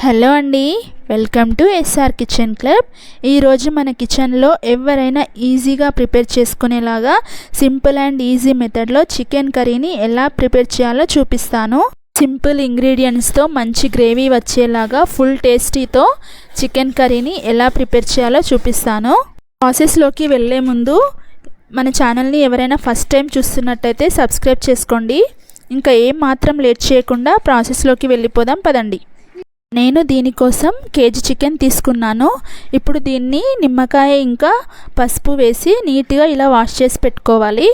Hello అండి welcome to SR kitchen club. ఈరోజు మన కిచెన్లో ఎవరైనా ఈజీగా ప్రిపేర్ చేసుకునేలాగా సింపుల్ అండ్ ఈజీ మెథడ్లో చికెన్ కర్రీని ఎలా ప్రిపేర్ చేయాలో చూపిస్తాను. సింపుల్ ఇంగ్రీడియంట్స్తో మంచి గ్రేవీ వచ్చేలాగా ఫుల్ టేస్టీతో చికెన్ కర్రీని ఎలా ప్రిపేర్ చేయాలో చూపిస్తాను. ప్రాసెస్లోకి వెళ్ళే ముందు మన ఛానల్ని ఎవరైనా ఫస్ట్ టైం చూస్తున్నట్టయితే సబ్స్క్రైబ్ చేసుకోండి. ఇంకా ఏం మాత్రం లేట్ చేయకుండా ప్రాసెస్లోకి వెళ్ళిపోదాం పదండి. నేను దీనికోసం కేజీ చికెన్ తీసుకున్నాను. ఇప్పుడు దీన్ని నిమ్మకాయ ఇంకా పసుపు వేసి నీట్గా ఇలా వాష్ చేసి పెట్టుకోవాలి.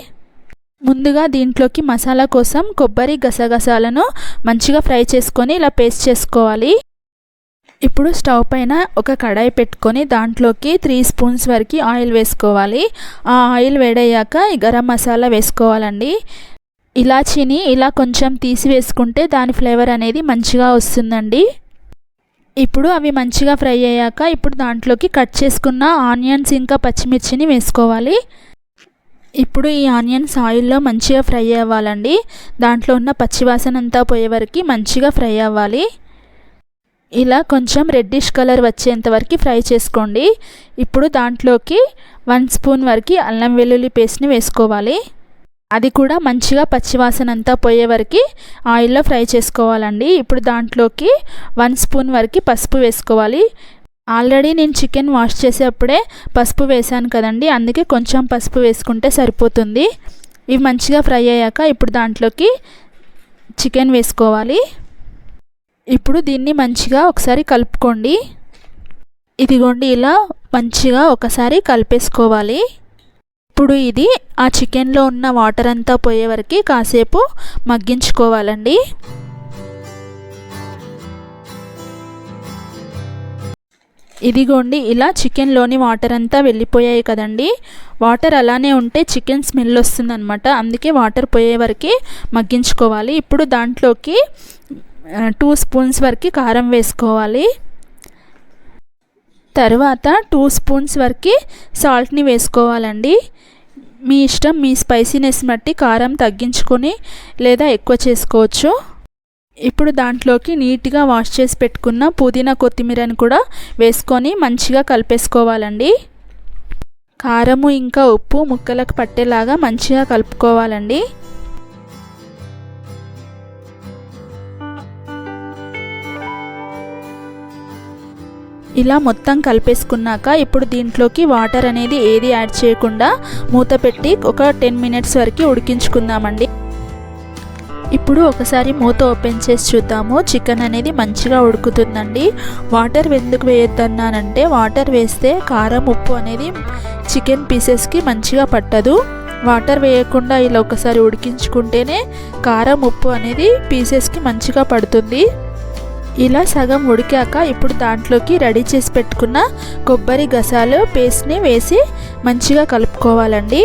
ముందుగా దీంట్లోకి మసాలా కోసం కొబ్బరి గసగసాలను మంచిగా ఫ్రై చేసుకొని ఇలా పేస్ట్ చేసుకోవాలి. ఇప్పుడు స్టవ్ పైన ఒక కడాయి పెట్టుకొని దాంట్లోకి త్రీ స్పూన్స్ వరకు ఆయిల్ వేసుకోవాలి. ఆ ఆయిల్ వేడయ్యాక గరం మసాలా వేసుకోవాలండి. ఇలాచీని ఇలా కొంచెం తీసి వేసుకుంటే దాని ఫ్లేవర్ అనేది మంచిగా వస్తుందండి. ఇప్పుడు అవి మంచిగా ఫ్రై అయ్యాక ఇప్పుడు దాంట్లోకి కట్ చేసుకున్న ఆనియన్స్ ఇంకా పచ్చిమిర్చిని వేసుకోవాలి. ఇప్పుడు ఈ ఆనియన్స్ ఆయిల్లో మంచిగా ఫ్రై అవ్వాలండి. దాంట్లో ఉన్న పచ్చివాసన అంతా పోయే వరకు మంచిగా ఫ్రై అవ్వాలి. ఇలా కొంచెం రెడ్డిష్ కలర్ వచ్చేంత వరకు ఫ్రై చేసుకోండి. ఇప్పుడు దాంట్లోకి వన్ స్పూన్ వరకు అల్లం వెల్లుల్లి పేస్ట్ని వేసుకోవాలి. అది కూడా మంచిగా పచ్చివాసన అంతా పోయే వరకు ఆయిల్లో ఫ్రై చేసుకోవాలండి. ఇప్పుడు దాంట్లోకి వన్ స్పూన్ వరకు పసుపు వేసుకోవాలి. ఆల్రెడీ నేను చికెన్ వాష్ చేసేప్పుడే పసుపు వేసాను కదండి. అందుకే కొంచెం పసుపు వేసుకుంటే సరిపోతుంది. ఇవి మంచిగా ఫ్రై అయ్యాక ఇప్పుడు దాంట్లోకి చికెన్ వేసుకోవాలి. ఇప్పుడు దీన్ని మంచిగా ఒకసారి కలుపుకోండి. ఇదిగోండి ఇలా మంచిగా ఒకసారి కలిపేసుకోవాలి. ఇప్పుడు ఇది ఆ చికెన్లో ఉన్న వాటర్ అంతా పోయే వరకు కాసేపు మగ్గించుకోవాలండి. ఇదిగోండి ఇలా చికెన్లోని వాటర్ అంతా వెళ్ళిపోయాయి కదండి. వాటర్ అలానే ఉంటే చికెన్ స్మెల్ వస్తుందన్నమాట. అందుకే వాటర్ పోయే వరకు మగ్గించుకోవాలి. ఇప్పుడు దాంట్లోకి టూ స్పూన్స్ వరకు కారం వేసుకోవాలి. తర్వాత టూ స్పూన్స్ వరకు సాల్ట్ని వేసుకోవాలండి. మీ ఇష్టం మీ స్పైసీనెస్ బట్టి కారం తగ్గించుకొని లేదా ఎక్కువ చేసుకోవచ్చు. ఇప్పుడు దాంట్లోకి నీట్గా వాష్ చేసి పెట్టుకున్న పుదీనా కొత్తిమీరని కూడా వేసుకొని మంచిగా కలిపేసుకోవాలండి. కారము ఇంకా ఉప్పు ముక్కలకు పట్టేలాగా మంచిగా కలుపుకోవాలండి. ఇలా మొత్తం కలిపేసుకున్నాక ఇప్పుడు దీంట్లోకి వాటర్ అనేది ఏది యాడ్ చేయకుండా మూత పెట్టి ఒక టెన్ మినిట్స్ వరకు ఉడికించుకుందామండి. ఇప్పుడు ఒకసారి మూత ఓపెన్ చేసి చూద్దాము. చికెన్ అనేది మంచిగా ఉడుకుతుందండి. వాటర్ ఎందుకు వేయొద్దన్నానంటే వాటర్ వేస్తే కారం ఉప్పు అనేది చికెన్ పీసెస్కి మంచిగా పట్టదు. వాటర్ వేయకుండా ఇలా ఒకసారి ఉడికించుకుంటేనే కారం ఉప్పు అనేది పీసెస్కి మంచిగా పడుతుంది. ఇలా సగం ఉడికాక ఇప్పుడు దాంట్లోకి రెడీ చేసి పెట్టుకున్న కొబ్బరి గసాలు పేస్ట్ని వేసి మంచిగా కలుపుకోవాలండి.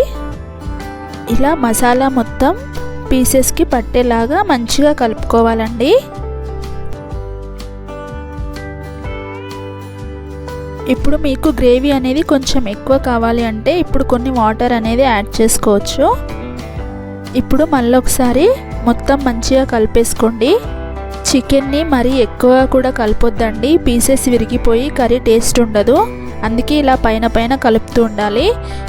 ఇలా మసాలా మొత్తం పీసెస్కి పట్టేలాగా మంచిగా కలుపుకోవాలండి. ఇప్పుడు మీకు గ్రేవీ అనేది కొంచెం ఎక్కువ కావాలి అంటే ఇప్పుడు కొన్ని వాటర్ అనేది యాడ్ చేసుకోవచ్చు. ఇప్పుడు మళ్ళీ ఒకసారి మొత్తం మంచిగా కలిపేసుకోండి. చికెన్ని మరీ ఎక్కువ కూడా కలపొద్దండి. పీసెస్ విరిగిపోయి కర్రీ టేస్ట్ ఉండదు. అందుకే ఇలా పైన పైన కలుపుతూ ఉండాలి.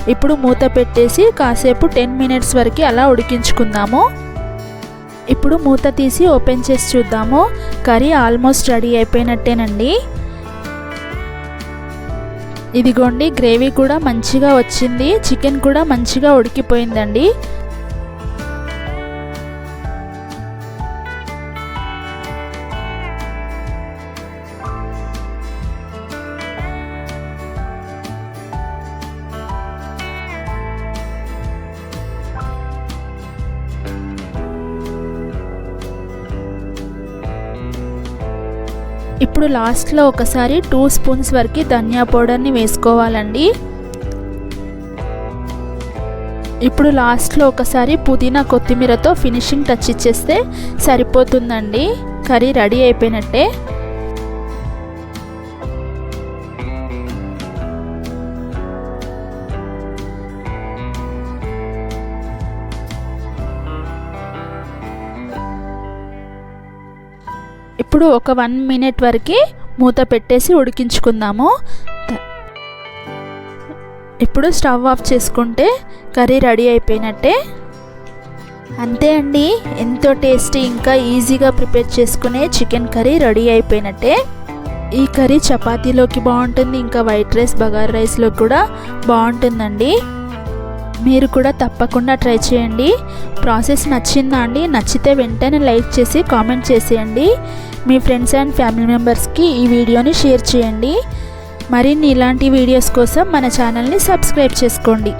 ఇప్పుడు మూత పెట్టేసి కాసేపు టెన్ మినిట్స్ వరకు అలా ఉడికించుకుందాము. ఇప్పుడు మూత తీసి ఓపెన్ చేసి చూద్దాము. కర్రీ ఆల్మోస్ట్ రెడీ అయిపోయినట్టేనండి. ఇదిగోండి గ్రేవీ కూడా మంచిగా వచ్చింది. చికెన్ కూడా మంచిగా ఉడికిపోయిందండి. ఇప్పుడు లాస్ట్లో ఒకసారి టూ స్పూన్స్ వరకు ధనియా పౌడర్ని వేసుకోవాలండి. ఇప్పుడు లాస్ట్లో ఒకసారి పుదీనా కొత్తిమీరతో ఫినిషింగ్ టచ్ ఇచ్చేస్తే సరిపోతుందండి. కర్రీ రెడీ అయిపోయినట్టే. ఇప్పుడు ఒక వన్ మినిట్ వరకు మూత పెట్టేసి ఉడికించుకుందాము. ఇప్పుడు స్టవ్ ఆఫ్ చేసుకుంటే కర్రీ రెడీ అయిపోయినట్టే. అంతే అండి. ఎంతో టేస్టీ ఇంకా ఈజీగా ప్రిపేర్ చేసుకునే చికెన్ కర్రీ రెడీ అయిపోయినట్టే. ఈ కర్రీ చపాతీలోకి బాగుంటుంది ఇంకా వైట్ రైస్ బగారా రైస్లో కూడా బాగుంటుందండి. మీరు కూడా తప్పకుండా ట్రై చేయండి. ప్రాసెస్ నచ్చిందా అండి? నచ్చితే వెంటనే లైక్ చేసి కామెంట్ చేసేయండి. మీ ఫ్రెండ్స్ అండ్ ఫ్యామిలీ మెంబర్స్కి ఈ వీడియోని షేర్ చేయండి. మరిన్ని ఇలాంటి వీడియోస్ కోసం మన ఛానల్ని సబ్స్క్రైబ్ చేసుకోండి.